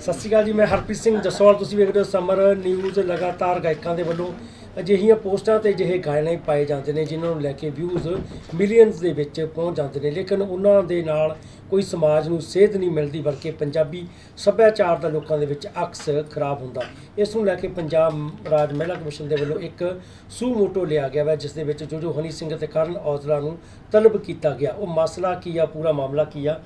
ਸਤਿ ਸ਼੍ਰੀ ਅਕਾਲ ਜੀ, ਮੈਂ ਹਰਪ੍ਰੀਤ ਸਿੰਘ ਜਸਵਾਲ। ਤੁਸੀਂ ਵੇਖ ਰਹੇ ਹੋ ਸਮਰ ਨਿਊਜ਼ ਲਗਾਤਾਰ ਗਾਇਕਾਂ ਦੇ ਵੱਲੋਂ ਅਜਿਹੀਆਂ ਪੋਸਟਾਂ ਤੇ ਅਜਿਹੇ ਗਾਣੇ ਪਾਏ ਜਾਂਦੇ ਨੇ ਜਿਨ੍ਹਾਂ ਨੂੰ ਲੈ ਕੇ ਵਿਊਜ਼ ਮਿਲੀਅਨਸ ਦੇ ਵਿੱਚ ਪਹੁੰਚ ਜਾਂਦੇ ਨੇ। ਲੇਕਿਨ ਉਹਨਾਂ ਦੇ ਨਾਲ ਕੋਈ ਸਮਾਜ ਨੂੰ ਸੇਧ ਨਹੀਂ ਮਿਲਦੀ ਬਲਕਿ ਪੰਜਾਬੀ ਸੱਭਿਆਚਾਰ ਦਾ ਲੋਕਾਂ ਦੇ ਵਿੱਚ ਅਕਸ ਖਰਾਬ ਹੁੰਦਾ। ਇਸ ਨੂੰ ਲੈ ਕੇ ਪੰਜਾਬ ਰਾਜ ਮਹਿਲਾ ਕਮਿਸ਼ਨ ਦੇ ਵੱਲੋਂ ਇੱਕ ਸੂ ਮੋਟੋ ਲਿਆ ਗਿਆ ਹੈ ਜਿਸ ਦੇ ਵਿੱਚ ਜੋ ਜੋ ਹਨੀ ਸਿੰਘ ਅਤੇ ਕਰਨ ਔਜਲਾ ਨੂੰ ਤਲਬ ਕੀਤਾ ਗਿਆ। ਉਹ ਮਸਲਾ ਕੀ ਆ ਪੂਰਾ ਮਾਮਲਾ ਕੀ ਆ?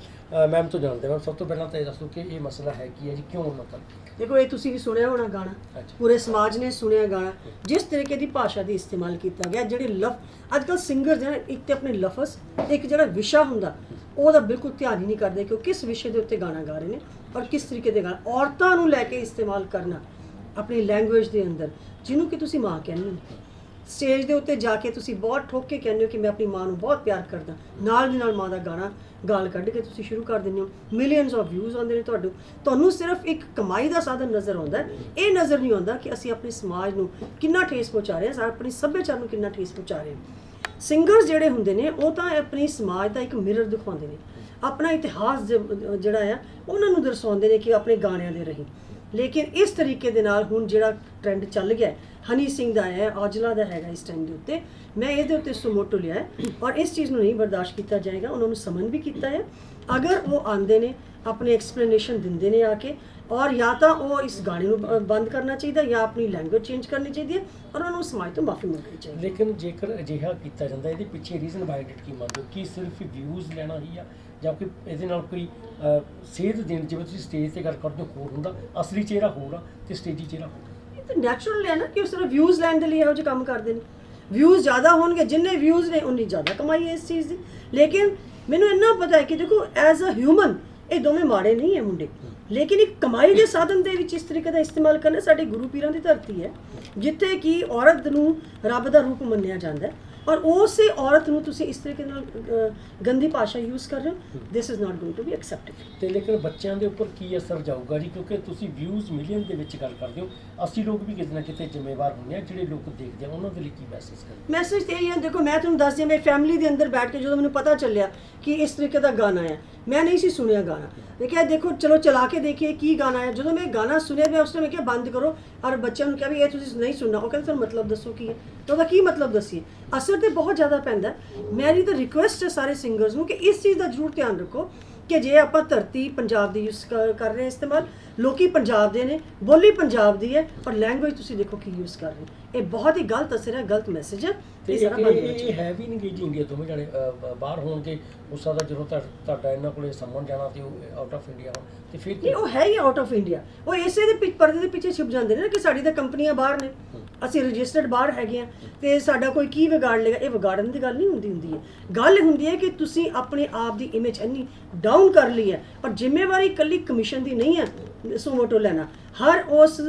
ਮੈਮ ਤੋਂ ਜਾਣਦੇ ਹਾਂ। ਸਭ ਤੋਂ ਪਹਿਲਾਂ ਤਾਂ ਇਹ ਦੱਸੋ ਕਿ ਇਹ ਮਸਲਾ ਹੈ ਕੀ ਹੈ ਜੀ? ਕਿਉਂ ਉਹਨਾਂ ਤਲਬ ਦੇਖੋ ਇਹ ਤੁਸੀਂ ਵੀ ਸੁਣਿਆ ਹੋਣਾ ਗਾਣਾ। ਪੂਰੇ ਸਮਾਜ ਨੇ ਸੁਣਿਆ ਗਾਣਾ। ਜਿਸ ਤਰੀਕੇ ਦੀ ਭਾਸ਼ਾ ਦੀ ਇਸਤੇਮਾਲ ਕੀਤਾ ਗਿਆ, ਜਿਹੜੇ ਲਫ਼ ਅੱਜ ਕੱਲ ਸਿੰਗਰ ਜਿਹੜੇ ਇੱਕ ਤੇ ਆਪਣੇ ਲਫ਼ਜ਼, ਇੱਕ ਜਿਹੜਾ ਵਿਸ਼ਾ ਹੁੰਦਾ, ਉਹਦਾ ਬਿਲਕੁਲ ਧਿਆਨ ਹੀ ਨਹੀਂ ਕਰਦੇ ਕਿ ਉਹ ਕਿਸ ਵਿਸ਼ੇ ਦੇ ਉੱਤੇ ਗਾਣਾ ਗਾ ਰਹੇ ਨੇ ਔਰ ਕਿਸ ਤਰੀਕੇ ਦੇ ਗਾਣਾ, ਔਰਤਾਂ ਨੂੰ ਲੈ ਕੇ ਇਸਤੇਮਾਲ ਕਰਨਾ ਆਪਣੀ ਲੈਂਗੁਏਜ ਦੇ ਅੰਦਰ, ਜਿਹਨੂੰ ਕਿ ਤੁਸੀਂ ਮਾਂ ਕਹਿੰਦੇ ਹੋ ਸਟੇਜ ਦੇ ਉੱਤੇ ਜਾ ਕੇ ਤੁਸੀਂ ਬਹੁਤ ਠੋਕ ਕੇ ਕਹਿੰਦੇ ਹੋ ਕਿ ਮੈਂ ਆਪਣੀ ਮਾਂ ਨੂੰ ਬਹੁਤ ਪਿਆਰ ਕਰਦਾ ਨਾਲ ਦੀ ਨਾਲ ਮਾਂ ਦਾ ਗਾਣਾ ਗਾਲ ਕੱਢ ਕੇ ਤੁਸੀਂ ਸ਼ੁਰੂ ਕਰ ਦਿੰਦੇ ਹੋ। ਮਿਲੀਅਨਸ ਆਫ ਵਿਊਜ਼ ਆਉਂਦੇ ਨੇ ਤੁਹਾਡੇ ਤੁਹਾਨੂੰ ਸਿਰਫ ਇੱਕ ਕਮਾਈ ਦਾ ਸਾਧਨ ਨਜ਼ਰ ਆਉਂਦਾ ਹੈ। ਇਹ ਨਜ਼ਰ ਨਹੀਂ ਆਉਂਦਾ ਕਿ ਅਸੀਂ ਆਪਣੇ ਸਮਾਜ ਨੂੰ ਕਿੰਨਾ ਠੇਸ ਪਹੁੰਚਾ ਰਹੇ ਹਾਂ ਆਪਣੀ ਸੱਭਿਆਚਾਰ ਨੂੰ ਕਿੰਨਾ ਠੇਸ ਪਹੁੰਚਾ ਰਹੇ ਹਾਂ। ਸਿੰਗਰਸ ਜਿਹੜੇ ਹੁੰਦੇ ਨੇ ਉਹ ਤਾਂ ਆਪਣੀ ਸਮਾਜ ਦਾ ਇੱਕ ਮਿਰਰ ਦਿਖਾਉਂਦੇ ਨੇ। ਆਪਣਾ ਇਤਿਹਾਸ ਜਿਹੜਾ ਆ ਉਹਨਾਂ ਨੂੰ ਦਰਸਾਉਂਦੇ ਨੇ ਕਿ ਆਪਣੇ ਗਾਣਿਆਂ ਦੇ ਰਹੀ। ਲੇਕਿਨ ਇਸ ਤਰੀਕੇ ਦੇ ਨਾਲ ਹੁਣ ਜਿਹੜਾ ਟ੍ਰੈਂਡ ਚੱਲ ਗਿਆ ਹੈ, ਹਨੀ ਸਿੰਘ ਦਾ ਹੈ, ਔਜਲਾ ਦਾ ਹੈਗਾ ਇਸ ਟਾਈਮ ਦੇ ਉੱਤੇ। ਮੈਂ ਇਹਦੇ ਉੱਤੇ ਸੁਮੋਟੋ ਲਿਆ ਹੈ ਔਰ ਇਸ ਚੀਜ਼ ਨੂੰ ਨਹੀਂ ਬਰਦਾਸ਼ਤ ਕੀਤਾ ਜਾਏਗਾ, ਉਹਨਾਂ ਨੂੰ ਸਮਨ ਵੀ ਕੀਤਾ ਹੈ। ਅਗਰ ਉਹ ਆਂਦੇ ਨੇ, ਆਪਣੇ ਐਕਸਪਲੇਨੇਸ਼ਨ ਦਿੰਦੇ ਨੇ ਆ ਕੇ, ਔਰ ਜਾਂ ਤਾਂ ਉਹ ਇਸ ਗਾਣੇ ਨੂੰ ਬੰਦ ਕਰਨਾ ਚਾਹੀਦਾ ਜਾਂ ਆਪਣੀ ਲੈਂਗੁਏਜ ਚੇਂਜ ਕਰਨੀ ਚਾਹੀਦੀ ਹੈ ਔਰ ਉਹਨਾਂ ਨੂੰ ਸਮਾਜ ਤੋਂ ਮਾਫੀ ਮੰਗਣੀ ਚਾਹੀਦੀ ਲੇਕਿਨ ਜੇਕਰ ਅਜਿਹਾ ਕੀਤਾ ਜਾਂਦਾ, ਇਹਦੇ ਪਿੱਛੇ ਰੀਜ਼ਨ ਬਾਈਟ ਕੀ ਮੰਨਦੇ ਹੋ? ਕੀ ਸਿਰਫ ਵਿਊਜ਼ ਲੈਣਾ ਹੀ ਆ, ਜਾਂ ਕੋਈ ਇਹਦੇ ਨਾਲ ਕੋਈ ਸੇਧ ਦੇਣ, ਜਿਵੇਂ ਤੁਸੀਂ ਸਟੇਜ ਤੇ ਗੱਲ ਕਰਦੇ ਹੋ, ਹੋਰ ਹੁੰਦਾ, ਅਸਲੀ ਚਿਹਰਾ ਹੋਰ ਆ ਤੇ ਸਟੇਜੀ ਚਿਹਰਾ ਹੋਰ ਇਹ ਤਾਂ ਨੈਚੁਰਲ ਹੈ ਨਾ ਕਿ ਉਹ ਸਿਰਫ ਵਿਊਜ਼ ਲੈਣ ਦੇ ਲਈ ਇਹੋ ਜਿਹੇ ਕੰਮ ਕਰਦੇ ਨੇ। ਵਿਊਜ਼ ਜ਼ਿਆਦਾ ਹੋਣਗੇ, ਜਿੰਨੇ ਵਿਊਜ਼ ਨੇ, ਉਨੀ ਜ਼ਿਆਦਾ ਕਮਾਈ ਹੈ ਇਸ ਚੀਜ਼ ਦੀ। ਲੇਕਿਨ ਮੈਨੂੰ ਇੰਨਾ ਪਤਾ ਹੈ ਕਿ ਦੇਖੋ ਐਜ਼ ਅ ਹਿਊਮਨ ਇਹ ਦੋਵੇਂ ਮਾੜੇ ਨਹੀਂ ਹੈ ਮੁੰਡੇ। ਲੇਕਿਨ ਇੱਕ ਕਮਾਈ ਦੇ ਸਾਧਨ ਦੇ ਵਿੱਚ ਇਸ ਤਰੀਕੇ ਦਾ ਇਸਤੇਮਾਲ ਕਰਨਾ ਸਾਡੇ ਗੁਰੂ ਪੀਰਾਂ ਦੀ ਧਰਤੀ ਹੈ, ਜਿੱਥੇ ਕਿ ਔਰਤ ਨੂੰ ਰੱਬ ਦਾ ਰੂਪ ਮੰਨਿਆ ਜਾਂਦਾ ਹੈ। ਔਰ ਉਸੇ ਔਰਤ ਨੂੰ ਤੁਸੀਂ ਇਸ ਤਰੀਕੇ ਨਾਲ ਗੰਦੀ ਭਾਸ਼ਾ ਯੂਜ਼ ਕਰ ਰਹੇ ਹੋ this is not going to be acceptable ਤੇ ਲੇਕਿਨ ਬੱਚਿਆਂ ਦੇ ਉੱਪਰ ਕੀ ਅਸਰ ਜਾਊਗਾ ਜੀ? ਕਿਉਂਕਿ ਤੁਸੀਂ ਵਿਊਜ਼ ਮਿਲੀਅਨ ਦੇ ਵਿੱਚ ਗੱਲ ਕਰਦੇ ਹੋ ਅਸੀਂ ਲੋਕ ਵੀ ਕਿਤੇ ਨਾ ਕਿਤੇ ਜ਼ਿੰਮੇਵਾਰ ਹੁੰਦੇ ਆ ਜਿਹੜੇ ਲੋਕ ਦੇਖਦੇ ਆ ਉਹਨਾਂ ਦੇ ਲਈ ਕੀ ਮੈਸੇਜ ਕਰਦੇ ਮੈਸੇਜ ਤੇ ਇਹ ਹੈ ਦੇਖੋ ਮੈਂ ਤੁਹਾਨੂੰ ਦੱਸ ਦਿਆਂ ਮੇਰੀ ਫੈਮਿਲੀ ਦੇ ਅੰਦਰ ਬੈਠ ਕੇ ਜਦੋਂ ਮੈਨੂੰ ਪਤਾ ਚੱਲਿਆ ਕਿ ਇਸ ਤਰੀਕੇ ਦਾ ਗਾਣਾ ਹੈ ਮੈਂ ਨਹੀਂ ਸੀ ਸੁਣਿਆ ਗਾਣਾ। ਮੈਂ ਕਿਹਾ ਦੇਖੋ ਚਲੋ ਚਲਾ ਕੇ ਦੇਖੀਏ ਕੀ ਗਾਣਾ ਹੈ ਜਦੋਂ ਮੈਂ ਗਾਣਾ ਸੁਣਿਆ ਮੈਂ ਉਸ ਟਾਈਮ ਮੈਂ ਕਿਹਾ ਬੰਦ ਕਰੋ ਔਰ ਬੱਚਿਆਂ ਨੂੰ ਕਿਹਾ ਵੀ ਇਹ ਤੁਸੀਂ ਨਹੀਂ ਸੁਣਨਾ। ਉਹ ਕਹਿੰਦੇ ਤੁਹਾਨੂੰ ਮਤਲਬ ਦੱਸੋ ਕੀ ਹੈ? ਤਾਂ ਉਹਦਾ ਕੀ ਮਤਲਬ ਦੱਸੀਏ? ਅਸਰ ਤੇ ਬਹੁਤ ਜ਼ਿਆਦਾ ਪੈਂਦਾ ਮੇਰੀ ਤਾਂ ਰਿਕੁਐਸਟ ਹੈ ਸਾਰੇ ਸਿੰਗਰਸ ਨੂੰ ਕਿ ਇਸ ਚੀਜ਼ ਦਾ ਜ਼ਰੂਰ ਧਿਆਨ ਰੱਖੋ ਕਿ ਜੇ ਆਪਾਂ ਧਰਤੀ ਪੰਜਾਬ ਦੀ ਯੂਜ਼ ਕਰ ਰਹੇ ਇਸਤੇਮਾਲ, ਲੋਕੀ ਪੰਜਾਬ ਦੇ ਨੇ, ਬੋਲੀ ਪੰਜਾਬ ਦੀ ਹੈ ਪਰ ਲੈਂਗੁਏਜ ਤੁਸੀਂ ਦੇਖੋ ਕੀ ਯੂਜ਼ ਕਰ ਰਹੇ ਇਹ ਬਹੁਤ ਹੀ ਗਲਤ ਅਸਰ ਹੈ ਗਲਤ ਮੈਸੇਜ ਹੈ ਇਹ ਸਾਰਾ ਬੰਦ ਹੋਣਾ ਚਾਹੀਦਾ ਇਹ ਹੈ ਵੀ ਨਹੀਂ ਗਈ ਇੰਡੀਆ ਦੋਵੇਂ ਜਾਣੇ ਬਾਹਰ ਹੋਣਗੇ ਉਸ ਦਾ ਜਦੋਂ ਤੁਹਾ- ਤੁਹਾਡਾ ਇਹਨਾਂ ਕੋਲੇ ਸੰਮਨ ਜਾਣਾ ਤੇ ਉਹ ਆਊਟ ਆਫ ਇੰਡੀਆ ਹੋਣ ਤੇ ਫਿਰ ਨਹੀਂ ਉਹ ਹੈ ਹੀ ਆਊਟ ਆਫ ਇੰਡੀਆ ਉਹ ਇਸੇ ਦੇ ਪਿੱਛੇ ਪਰਦੇ ਦੇ ਪਿੱਛੇ ਛੁਪ ਜਾਂਦੇ ਨੇ ਨਾ ਕਿ ਸਾਡੀ ਤਾਂ ਕੰਪਨੀਆਂ ਬਾਹਰ ਨੇ। ਅਸੀਂ ਰਜਿਸਟਰਡ ਬਾਹਰ ਹੈਗੇ ਆ ਤੇ ਸਾਡਾ ਕੋਈ ਕੀ ਵਿਗਾੜ ਲੇਗਾ ਇਹ ਵਿਗਾੜਨ ਦੀ ਗੱਲ ਨਹੀਂ ਹੁੰਦੀ ਹੁੰਦੀ ਹੈ। ਗੱਲ ਹੁੰਦੀ ਹੈ ਕਿ ਤੁਸੀਂ ਆਪਣੇ ਆਪ ਦੀ ਇਮੇਜ ਇੰਨੀ ਡਾਊਨ ਕਰ ਲਈ ਹੈ ਪਰ ਜ਼ਿੰਮੇਵਾਰੀ ਇਕੱਲੀ ਕਮਿਸ਼ਨ ਦੀ ਨਹੀਂ ਹੈ ਸੋਮੋਟੋ ਲੈਣਾ। ਹਰ ਉਸ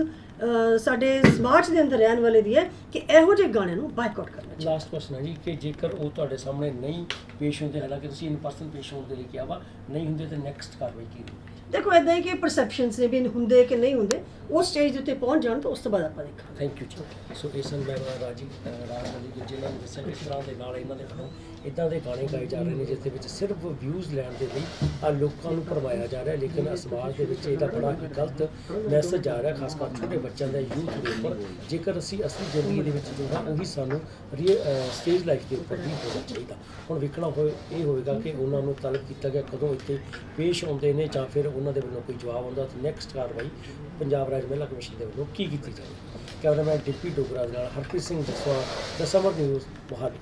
ਸਾਡੇ ਸਮਾਜ ਦੇ ਅੰਦਰ ਰਹਿਣ ਵਾਲੇ ਦੀ ਹੈ ਕਿ ਇਹੋ ਜਿਹੇ ਗਾਣਿਆਂ ਨੂੰ ਬਾਈਕਾਟ ਕਰਨਾ ਚਾਹੀਦਾ। ਲਾਸਟ ਕੁਐਸਚਨ ਹੈ ਜੀ ਕਿ ਜੇਕਰ ਉਹ ਤੁਹਾਡੇ ਸਾਹਮਣੇ ਨਹੀਂ ਪੇਸ਼ ਹੁੰਦੇ, ਹਾਲਾਂਕਿ ਤੁਸੀਂ ਇਨ ਪਰਸਨ ਪੇਸ਼ ਹੋਣ ਦੇ ਲਈ ਕਿਹਾ ਵਾ, ਨਹੀਂ ਹੁੰਦੇ ਤਾਂ ਨੈਕਸਟ ਕਾਰਵਾਈ ਕੀ ਹੋਊਗੀ? ਦੇਖੋ ਇਦਾਂ ਹੀ ਕਿ ਪਰਸੈਪਸ਼ਨਸ ਨੇ ਵੀ ਹੁੰਦੇ ਕਿ ਨਹੀਂ ਹੁੰਦੇ, ਉਸ ਸਟੇਜ ਦੇ ਉੱਤੇ ਪਹੁੰਚ ਜਾਣ ਤਾਂ ਉਸ ਤੋਂ ਬਾਅਦ ਆਪਾਂ ਦੇਖਾਂ ਥੈਂਕ ਯੂ ਜੀ ਸੋ ਇਸ ਮੈਂ ਰਾਜੀ ਅਹ ਜੀ ਜਿਨ੍ਹਾਂ ਨੇ ਦੱਸਿਆ ਕਿ ਤਰ੍ਹਾਂ ਦੇ ਨਾਲ ਇਹਨਾਂ ਦੇ ਵੱਲੋਂ ਇਦਾਂ ਦੇ ਗਾਣੇ ਗਾਏ ਜਾ ਰਹੇ ਨੇ ਜਿਸ ਦੇ ਵਿੱਚ ਸਿਰਫ ਵਿਊਜ਼ ਲੈਣ ਦੇ ਲਈ ਆ ਲੋਕਾਂ ਨੂੰ ਭਰਮਾਇਆ ਜਾ ਰਿਹਾ, ਲੇਕਿਨ ਆਹ ਸਮਾਜ ਦੇ ਵਿੱਚ ਇਹਦਾ ਬੜਾ ਹੀ ਗਲਤ ਮੈਸੇਜ ਜਾ ਰਿਹਾ, ਖਾਸ ਕਰ ਛੋਟੇ ਬੱਚਿਆਂ ਦਾ ਯੂਥ ਦੇ ਉੱਪਰ। ਜੇਕਰ ਅਸੀਂ ਅਸਲੀ ਜ਼ਿੰਦਗੀ ਦੇ ਵਿੱਚ ਜੋ ਹੈ ਉਹੀ ਸਾਨੂੰ ਸਟੇਜ ਲਾਈਫ ਦੇ ਉੱਪਰ ਵੀ ਹੋਣਾ ਚਾਹੀਦਾ। ਹੁਣ ਵੇਖਣਾ ਹੋਏ, ਇਹ ਹੋਏਗਾ ਕਿ ਉਹਨਾਂ ਨੂੰ ਤਲਬ ਕੀਤਾ ਗਿਆ ਕਦੋਂ ਇੱਥੇ ਪੇਸ਼ ਆਉਂਦੇ ਨੇ ਜਾਂ ਫਿਰ ਉਹਨਾਂ ਦੇ ਵੱਲੋਂ ਕੋਈ ਜਵਾਬ ਆਉਂਦਾ, ਤੇ ਨੈਕਸਟ ਕਾਰਵਾਈ ਪੰਜਾਬ ਰਾਜ ਮਹਿਲਾ ਕਮਿਸ਼ਨ ਦੇ ਵੱਲੋਂ ਕੀ ਕੀਤੀ ਜਾਵੇ? ਕੈਮਰਾਮੈਨ ਡਿਪਟੀ ਡੋਗਰਾ ਦੇ ਨਾਲ ਹਰਪ੍ਰੀਤ ਸਿੰਘ ਜਸਵਾ ਦਸਮਰ ਨਿਊਜ਼ ਮੋਹਾਲੀ।